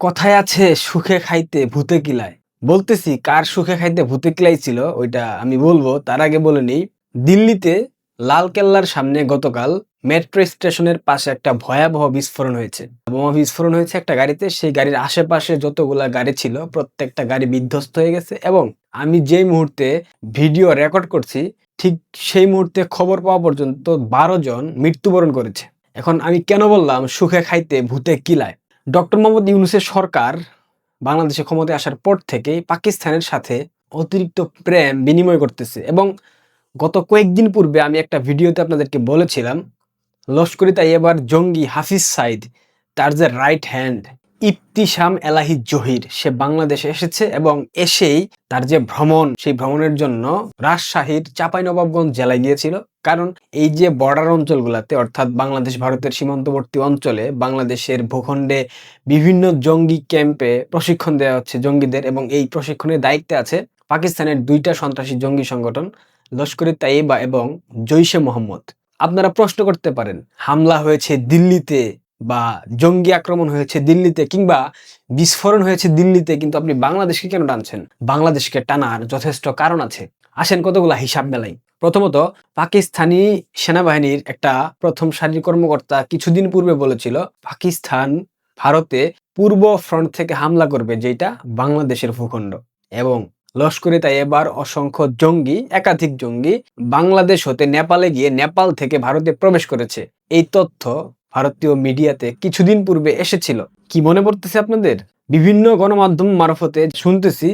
কথায় আছে সুখে খাইতে ভূতে কিলায়। বলতেছি কার সুখে খাইতে ভূতে কিলাই ছিল, ওইটা আমি বলব, তার আগে বলে নেই। দিল্লিতে লাল কেল্লার সামনে গতকাল মেট্রো স্টেশনের পাশে একটা ভয়াবহ বিস্ফোরণ হয়েছে। বোমা বিস্ফোরণ হয়েছে একটা গাড়িতে, সেই গাড়ির আশেপাশে যতগুলা গাড়ি ছিল, প্রত্যেকটা গাড়ি বিধ্বস্ত হয়ে গেছে এবং আমি যেই মুহূর্তে ভিডিও রেকর্ড করছি, ঠিক সেই মুহূর্তে খবর পাওয়া পর্যন্ত বারো জন মৃত্যুবরণ করেছে। এখন আমি কেন বললাম সুখে খাইতে ভূতে কিলায়? ডক্টর মোহাম্মদ ইউনুসের সরকার বাংলাদেশে ক্ষমতায় আসার পর থেকে পাকিস্তানের সাথে অতিরিক্ত প্রেম বিনিময় করতেছে। এবং গত কয়েকদিন পূর্বে আমি একটা ভিডিওতে আপনাদেরকে বলেছিলাম, লস্করি এবার জঙ্গি হাফিজ সাইদ তার যে রাইট হ্যান্ড ইফতিসাম এলাহি জহির, সে বাংলাদেশে এসেছে এবং এসেই তার যে ভ্রমণ, সেই ভ্রমণের জন্য রাজশাহীর চাঁপাইনবাবগঞ্জ জেলায় গিয়েছিল। কারণ এই যে বর্ডার অঞ্চলগুলোতে, অর্থাৎ বাংলাদেশ, ভারতের সীমান্তবর্তী অঞ্চলে বাংলাদেশের ভূখণ্ডে বিভিন্ন জঙ্গি ক্যাম্পে প্রশিক্ষণ দেওয়া হচ্ছে জঙ্গিদের এবং এই প্রশিক্ষণের দায়িত্বে আছে পাকিস্তানের দুইটা সন্ত্রাসী জঙ্গি সংগঠন লস্করি তাইবা এবং জৈশে মোহাম্মদ। আপনারা প্রশ্ন করতে পারেন, হামলা হয়েছে দিল্লিতে বা জঙ্গি আক্রমণ হয়েছে দিল্লিতে কিংবা বিস্ফোরণ হয়েছে দিল্লিতে, কিন্তু আপনি বাংলাদেশকে কেন টানছেন? বাংলাদেশকে টানার যথেষ্ট কারণ আছে। আসেন কতগুলা হিসাব মেলাই। প্রথমত, পাকিস্তানি সেনাবাহিনীর একটা প্রথম সারির কর্মকর্তা কিছুদিন পূর্বে বলেছিল, পাকিস্তান ভারতে পূর্ব ফ্রন্ট থেকে হামলা করবে যেটা বাংলাদেশের ভূখণ্ড। এবং লস্করে তাই এবার অসংখ্য জঙ্গি, একাধিক জঙ্গি বাংলাদেশ হতে নেপালে গিয়ে নেপাল থেকে ভারতে প্রবেশ করেছে। এই তথ্য ভারতীয় মিডিয়াতে কিছুদিন পূর্বে এসেছিল। কি মনে পড়তেছে আপনাদের? বিভিন্ন গণমাধ্যম মারফতে শুনতেছি,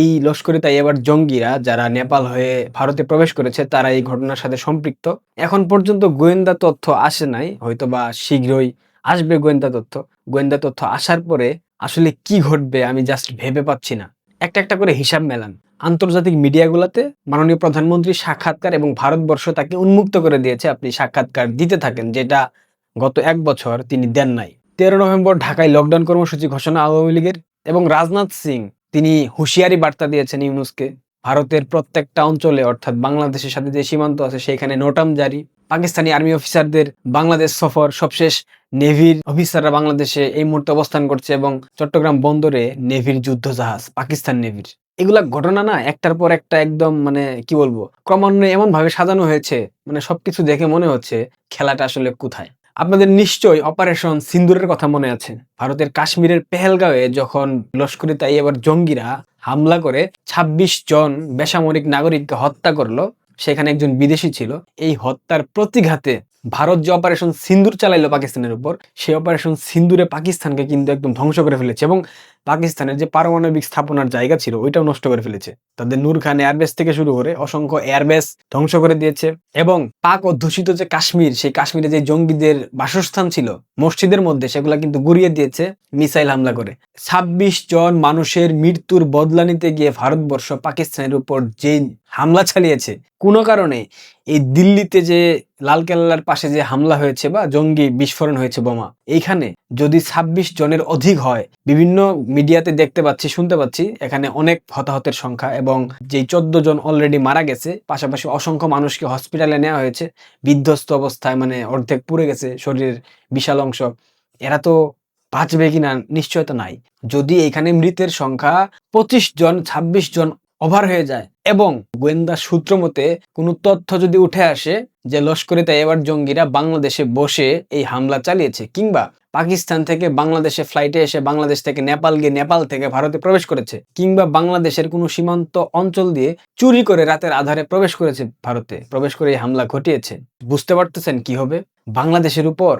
এই লস্করে তাই এবার জঙ্গিরা যারা নেপাল হয়ে ভারতে প্রবেশ করেছে, তারা এই ঘটনার সাথে সম্পৃক্ত। এখন পর্যন্ত গোয়েন্দা তথ্য আসে নাই, হয়তোবা শীঘ্রই আসবে গোয়েন্দা তথ্য। গোয়েন্দা তথ্য আসার পরে আসলে কি ঘটবে আমি জাস্ট ভেবে পাচ্ছি না। একটা একটা করে হিসাব মেলান। আন্তর্জাতিক মিডিয়াগুলোতে মাননীয় প্রধানমন্ত্রী সাক্ষাৎকার এবং ভারতবর্ষ তাকে উন্মুক্ত করে দিয়েছে। আপনি সাক্ষাৎকার দিতে থাকেন, যেটা গত এক বছর তিনি দেন নাই। তেরো নভেম্বর ঢাকায় লকডাউন কর্মসূচি ঘোষণা আওয়ামী লীগের এবং রাজনাথ সিং, তিনি হুঁশিয়ারি বার্তা দিয়েছেন ইউনুসকে, ভারতের প্রত্যেকটা অঞ্চলে, অর্থাৎ বাংলাদেশের সাথে যে সীমান্ত আছে, সেখানে নোটাম জারি। পাকিস্তানি আর্মি অফিসারদের বাংলাদেশ সফর সবশেষ নেভির অফিসাররা বাংলাদেশে এই মুহূর্তে অবস্থান করছে এবং চট্টগ্রাম বন্দরে নেভির যুদ্ধ জাহাজ পাকিস্তান নেভির। এগুলা ঘটনা না, একটার পর একটা একদম মানে কি বলব, ক্রমান্বয়ে এমন ভাবে সাজানো হয়েছে মানে সবকিছু দেখে মনে হচ্ছে খেলাটা আসলে কোথায়। আপনাদের নিশ্চয়ই অপারেশন সিন্দুরের কথা মনে আছে। ভারতের কাশ্মীরের পেহেলগাঁওয়ে যখন লস্করি তাই এবার জঙ্গিরা হামলা করে ২৬ জন বেসামরিক নাগরিককে হত্যা করল। সেখানে একজন বিদেশি ছিল। এই হত্যার প্রতিঘাতে ভারত যে অপারেশন সিন্দুর চালাইলো পাকিস্তানের উপর, সেই অপারেশন সিন্দুরে পাকিস্তানকে কিন্তু একদম ধ্বংস করে ফেলেছে এবং পাকিস্তানের যে পারমাণবিক স্থাপনার জায়গা ছিল, ওইটাও নষ্ট করে ফেলেছে। তাদের নূর খান এয়ারবেস থেকে শুরু করে অসংখ্য এয়ারবেস ধ্বংস করে দিয়েছে এবং পাক অধ্যুষিত যে কাশ্মীর, সেই কাশ্মীরে যে জঙ্গিদের বাসস্থান ছিল, মসজিদের মধ্যে সেগুলা কিন্তু গুড়িয়ে দিয়েছে মিসাইল হামলা করে। ছাব্বিশ জন মানুষের মৃত্যুর বদলা নিতে গিয়ে ভারতবর্ষ পাকিস্তানের উপর যে হামলা চালিয়েছে, কোনো কারণে এই দিল্লিতে যে লালকেল্লার পাশে যে হামলা হয়েছে বা জঙ্গি বিস্ফোরণ হয়েছে বোমা, এইখানে যদি ২৬ জনের অধিক হয়, বিভিন্ন মিডিয়াতে দেখতে পাচ্ছি, শুনতে পাচ্ছি, এখানে অনেক হতাহতের সংখ্যা এবং যেই চোদ্দ জন অলরেডি মারা গেছে, পাশাপাশি অসংখ্য মানুষকে হসপিটালে নেওয়া হয়েছে, বিধ্বস্ত অবস্থায় মানে অর্ধেক পুড়ে গেছে শরীরের বিশাল অংশ, এরা তো বাঁচবে কিনা নিশ্চয়তা নাই। যদি এখানে মৃতের সংখ্যা পঁচিশ জন ২৬ জন ওভার হয়ে যায়। এবং গোয়েন্দা সূত্র মতে, কোনো তথ্য যদি উঠে আসে যে লস্করে এবার জঙ্গিরা বাংলাদেশে বসে এই হামলা চালিয়েছে কিংবা পাকিস্তান থেকে বাংলাদেশে ফ্লাইটে এসে বাংলাদেশ থেকে নেপাল গিয়ে নেপাল থেকে ভারতে প্রবেশ করেছে কিংবা বাংলাদেশের কোনো সীমান্ত অঞ্চল দিয়ে চুরি করে রাতের আধারে প্রবেশ করেছে ভারতে, প্রবেশ করে এই হামলা ঘটিয়েছে। বুঝতে পারতেছেন কি হবে? বাংলাদেশের উপর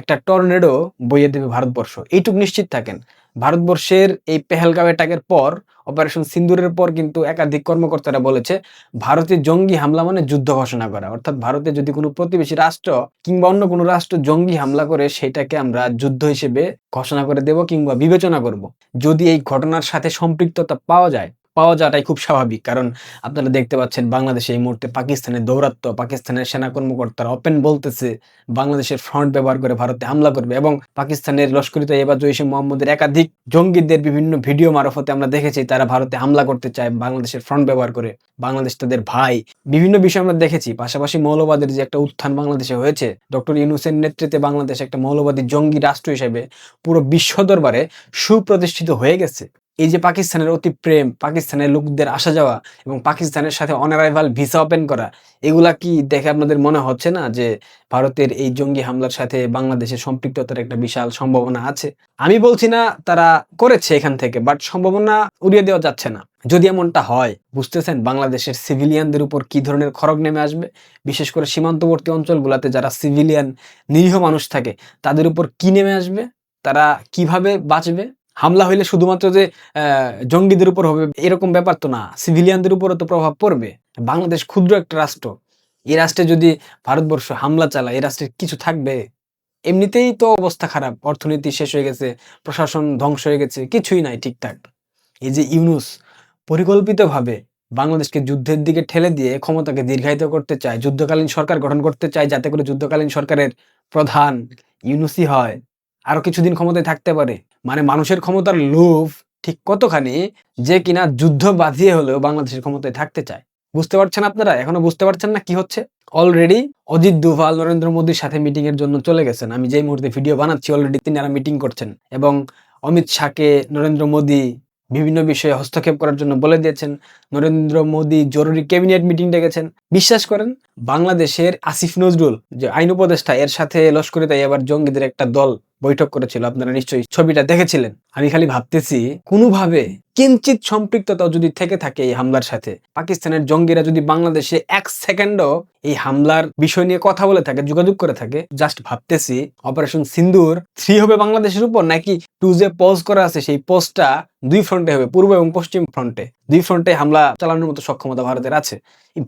একটা টর্নেডো বইয়ে দেবে ভারতবর্ষ। এইটুক নিশ্চিত থাকেন। ভারতবর্ষের এই পেহেলগাঁও অ্যাটাকের পর অপারেশন সিন্দুরের পর কিন্তু একাধিক কর্মকর্তারা বলেছে, ভারতে জঙ্গি হামলা মানে যুদ্ধ ঘোষণা করা। অর্থাৎ ভারতে যদি কোনো প্রতিবেশী রাষ্ট্র কিংবা অন্য কোনো রাষ্ট্র জঙ্গি হামলা করে, সেটাকে আমরা যুদ্ধ হিসেবে ঘোষণা করে দেব কিংবা বিবেচনা করব। যদি এই ঘটনার সাথে সম্পৃক্ততা পাওয়া যায় পাওয়া যাওয়াটাই খুব স্বাভাবিক। কারণ আপনারা দেখতে পাচ্ছেন বাংলাদেশে এই মুহূর্তে পাকিস্তানের দৌরাত্ম পাকিস্তানের সেনা কর্মকর্তারা ওপেন বলতেছে, বাংলাদেশের ফ্রন্ট ব্যবহার করে ভারতে হামলা করবে এবং পাকিস্তানের লস্করি তৈয়বা জৈশে মোহাম্মদের একাধিক জঙ্গিদের বিভিন্ন ভিডিও মারফতে আমরা দেখেছি, তারা ভারতে হামলা করতে চায়, বাংলাদেশের ফ্রন্ট ব্যবহার করে। বাংলাদেশ তাদের ভাই। বিভিন্ন বিষয় আমরা দেখেছি, পাশাপাশি মৌলবাদের যে একটা উত্থান বাংলাদেশে হয়েছে, ডক্টর ইউনুসের নেতৃত্বে বাংলাদেশ একটা মৌলবাদী জঙ্গি রাষ্ট্র হিসেবে পুরো বিশ্ব দরবারে সুপ্রতিষ্ঠিত হয়ে গেছে। এই যে পাকিস্তানের অতি প্রেম, পাকিস্তানের লোকদের আসা যাওয়া এবং পাকিস্তানের সাথে অনারাইভাল ভিসা ওপেন করা, এগুলা কি দেখে আপনাদের মনে হচ্ছে না যে ভারতের এই জঙ্গি হামলার সাথে বাংলাদেশের সম্পৃক্ততার একটা বিশাল সম্ভাবনা আছে? আমি বলছি না তারা করেছে এখান থেকে বাট সম্ভাবনা উড়িয়ে দেওয়া যাচ্ছে না। যদি এমনটা হয়, বুঝতেছেন বাংলাদেশের সিভিলিয়ানদের উপর কি ধরনের খরগ নেমে আসবে? বিশেষ করে সীমান্তবর্তী অঞ্চলগুলোতে যারা সিভিলিয়ান নিরীহ মানুষ থাকে, তাদের উপর কি নেমে আসবে? তারা কীভাবে বাঁচবে? হামলা হইলে শুধুমাত্র যে জঙ্গিদের উপর হবে, এরকম ব্যাপার তো না। সিভিলিয়ানদের উপরও তো প্রভাব পড়বে। বাংলাদেশ ক্ষুদ্র একটা রাষ্ট্র। এই রাষ্ট্রে যদি ভারতবর্ষ হামলা চালায়, এই রাষ্ট্রের কিছু থাকবে? এমনিতেই তো অবস্থা খারাপ। অর্থনীতি শেষ হয়ে গেছে, প্রশাসন ধ্বংস হয়ে গেছে, কিছুই নাই ঠিকঠাক। এই যে ইউনুস, পরিকল্পিতভাবে বাংলাদেশকে যুদ্ধের দিকে ঠেলে দিয়ে ক্ষমতাকে দীর্ঘায়িত করতে চায়, যুদ্ধকালীন সরকার গঠন করতে চায়, যাতে করে যুদ্ধকালীন সরকারের প্রধান ইউনুসই হয়, আরও কিছুদিন ক্ষমতায় থাকতে পারে মানে মানুষের ক্ষমতার লোভ ঠিক কতখানি যে কিনা যুদ্ধ বাঁধিয়ে হলেও বাংলাদেশের ক্ষমতায় থাকতে চায়। বুঝতে পারছেন আপনারা? এখনও বুঝতে পারছেন না কি হচ্ছে? অলরেডি অজিত দুভাল, নরেন্দ্র মোদীর সাথে মিটিং এর জন্য চলে গেছেন। আমি যেই মুহূর্তে ভিডিও বানাচ্ছি অলরেডি তিনি তিনারা মিটিং করছেন। এবং অমিত শাহকে নরেন্দ্র মোদী বিভিন্ন বিষয়ে হস্তক্ষেপ করার জন্য বলে দিয়েছেন। নরেন্দ্র মোদী জরুরি ক্যাবিনেট মিটিং ডেকেছেন বিশ্বাস করেন, বাংলাদেশের আসিফ নজরুল, যে আইন উপদেষ্টা, এর সাথে লস্করে তাই আবার জঙ্গিদের একটা দল বৈঠক করেছিল আপনারা নিশ্চয়ই ছবিটা দেখেছিলেন। আমি খালি ভাবতেছি, কোনোভাবে কিঞ্চিত সম্পৃক্ততা যদি থেকে থাকে এই হামলার সাথে, পাকিস্তানের জঙ্গিরা যদি বাংলাদেশে এক সেকেন্ডও এই হামলার বিষয় নিয়ে কথা বলে থাকে, যোগাযোগ করে থাকে, জাস্ট ভাবতেছি অপারেশন সিন্দুর থ্রি হবে বাংলাদেশের উপর নাকি টু যে পোজ করা আছে, সেই পোস্টটা দুই ফ্রন্টে হবে, পূর্ব এবং পশ্চিম ফ্রন্টে। দুই ফ্রন্টে হামলা চালানোর মতো সক্ষমতা ভারতের আছে।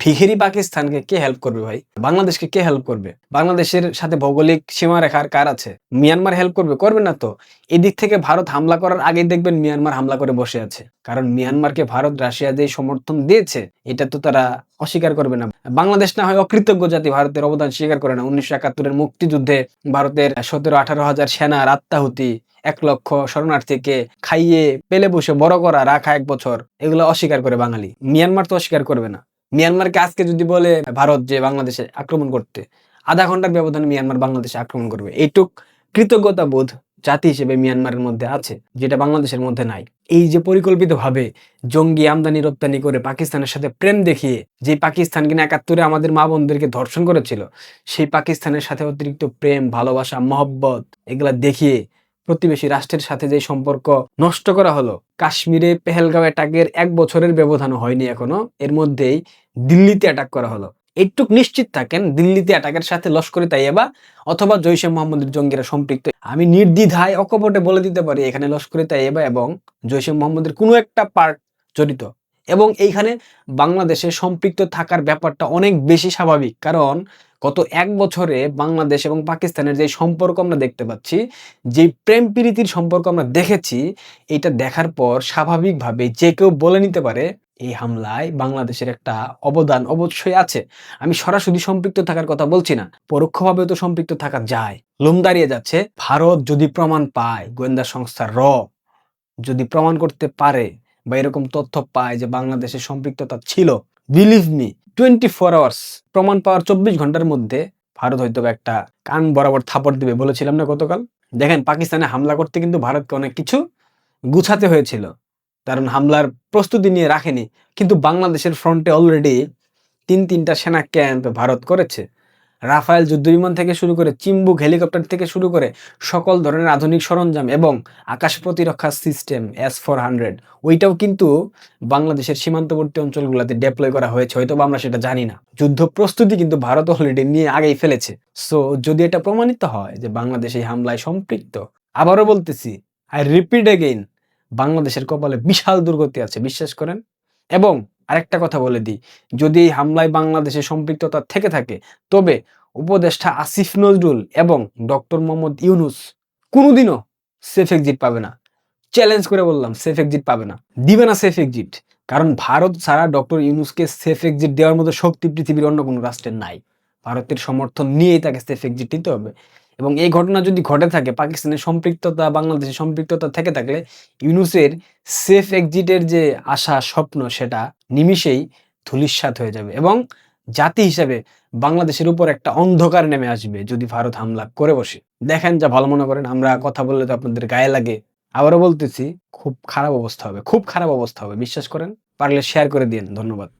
ভিখিরি পাকিস্তানকে কে হেল্প করবে ভাই? বাংলাদেশকে কে হেল্প করবে? বাংলাদেশের সাথে ভৌগোলিক সীমারেখার কার আছে? মিয়ানমার হেল্প করবে? করবে না তো। এদিক থেকে ভারত হামলা করার আগেই দেখবেন মিয়ানমার হামলা করে বসে আছে। কারণ মিয়ানমারকে ভারত রাশিয়া যে সমর্থন দিয়েছে, এটা তো তারা অস্বীকার করবে না। বাংলাদেশ না হয় অকৃতজ্ঞ জাতি, ভারতের অবদান স্বীকার করে না। উনিশশো একাত্তরের মুক্তিযুদ্ধে ভারতের সতেরো আঠারো হাজার সেনার আত্মাহুতি এক লক্ষ শরণার্থীকে খাইয়ে পেলে বসে বড় করা, রাখা এক বছর, এগুলো অস্বীকার করে বাঙালি। মিয়ানমার তো অস্বীকার করবে না। মিয়ানমারকে আজকে যদি বলে ভারত যে বাংলাদেশে আক্রমণ করতে, আধা ঘণ্টার ব্যবধানে মিয়ানমার বাংলাদেশে আক্রমণ করবে। এইটুক কৃতজ্ঞতা বোধ জাতি হিসেবে মিয়ানমারের মধ্যে আছে, যেটা বাংলাদেশের মধ্যে নাই। এই যে পরিকল্পিতভাবে জঙ্গি আমদানি রপ্তানি করে পাকিস্তানের সাথে প্রেম দেখিয়ে যে পাকিস্তান কিনা একাত্তরে আমাদের মা বোনদেরকে ধর্ষণ করেছিল, সেই পাকিস্তানের সাথে অতিরিক্ত প্রেম, ভালোবাসা, মহব্বত, এগুলা দেখিয়ে প্রতিবেশী রাষ্ট্রের সাথে যে সম্পর্ক নষ্ট করা হলো, কাশ্মীরে পেহেলগাঁও অ্যাটাকের এক বছরের ব্যবধানও হয়নি এখনও। এর মধ্যেই দিল্লিতে অ্যাটাক করা হলো। একটুক নিশ্চিত থাকেন, দিল্লিতে অ্যাটাকের সাথে লস্করে তাইয়েবা অথবা জৈশে মোহাম্মদের জঙ্গিরা সম্পৃক্ত। আমি নির্দ্বিধায় অকপটে বলে দিতে পারি, এখানে লস্করে তাইয়েবা এবং জৈশে মোহাম্মদের কোনো একটা পার্ট জড়িত। এবং এইখানে বাংলাদেশে সম্পৃক্ত থাকার ব্যাপারটা অনেক বেশি স্বাভাবিক। কারণ গত এক বছরে বাংলাদেশ এবং পাকিস্তানের যে সম্পর্ক আমরা দেখতে পাচ্ছি, যে প্রেম প্রীতির সম্পর্ক আমরা দেখেছি, এটা দেখার পর স্বাভাবিকভাবে যে কেউ বলে নিতে পারে এই হামলায় বাংলাদেশের একটা অবদান অবশ্যই আছে। আমি সরাসরি সম্পৃক্ত থাকার কথা বলছি না পরোক্ষভাবে তো সম্পৃক্ত থাকা যায়। লোম দাঁড়িয়ে যাচ্ছে, ভারত যদি প্রমাণ পায়, গোয়েন্দা সংস্থা র, যদি প্রমাণ করতে পারে বা এরকম তথ্য পায় যে বাংলাদেশের সম্পৃক্ততা ছিল believe me twenty four hours প্রমাণ পাওয়ার চব্বিশ ঘণ্টার মধ্যে ভারত হয়তো একটা কান বরাবর থাপড় দিবে বলেছিলাম না গতকাল। দেখেন, পাকিস্তানে হামলা করতে কিন্তু ভারতকে অনেক কিছু গুছাতে হয়েছিল। কারণ হামলার প্রস্তুতি নিয়ে রাখেনি, কিন্তু বাংলাদেশের ফ্রন্টে অলরেডি তিন তিনটা সেনা ক্যাম্প ভারত করেছে। রাফায়েল যুদ্ধবিমান থেকে শুরু করে চিম্বুক হেলিকপ্টার থেকে শুরু করে সকল ধরনের আধুনিক সরঞ্জাম এবং আকাশ প্রতিরক্ষা সিস্টেম এস ফোর হান্ড্রেড ওইটাও কিন্তু বাংলাদেশের সীমান্তবর্তী অঞ্চলগুলোতে ডেপ্লয় করা হয়েছে, হয়তো আমরা সেটা জানি না। যুদ্ধ প্রস্তুতি কিন্তু ভারত অলরেডি নিয়ে আগেই ফেলেছে। সো যদি এটা প্রমাণিত হয় যে বাংলাদেশ এই হামলায় সম্পৃক্ত, আবারও বলতেছি আই রিপিট এগেইন বাংলাদেশের কপালে বিশাল দুর্গতি আছে, বিশ্বাস করেন? এবং আরেকটা কথা বলে দিই, যদি এই হামলায় বাংলাদেশে সম্পৃক্ততা থেকে থাকে, তবে উপদেষ্টা আসিফ নজরুল এবং ডক্টর মোহাম্মদ ইউনুস কোনোদিনও সেফ এক্সিট পাবে না। চ্যালেঞ্জ করে বললাম সেফ এক্সিট পাবে না। দিবে না সেফ এক্সিট কারণ ভারত ছাড়া ডক্টর ইউনুসকে সেফ এক্সিট দেওয়ার মতো শক্তি পৃথিবীর অন্য কোনো রাষ্ট্রের নাই। ভারতের সমর্থন নিয়েই তাকে সেফ এক্সিট নিতে হবে। এবং এই ঘটনা যদি ঘটে থাকে, পাকিস্তানের সম্পৃক্ততা, বাংলাদেশের সম্পৃক্ততা থেকে থাকলে ইউনুসের সেফ এক্সিটের যে আশা, স্বপ্ন, সেটা নিমিষেই ধূলিসাৎ হয়ে যাবে এবং জাতি হিসাবে বাংলাদেশের উপর একটা অন্ধকার নেমে আসবে যদি ভারত হামলা করে বসে। দেখেন যা ভালো মনে করেন, আমরা কথা বললে তো আপনাদের গায়ে লাগে। আবারও বলতেছি, খুব খারাপ অবস্থা হবে, খুব খারাপ অবস্থা হবে, বিশ্বাস করেন? পারলে শেয়ার করে দিন ধন্যবাদ।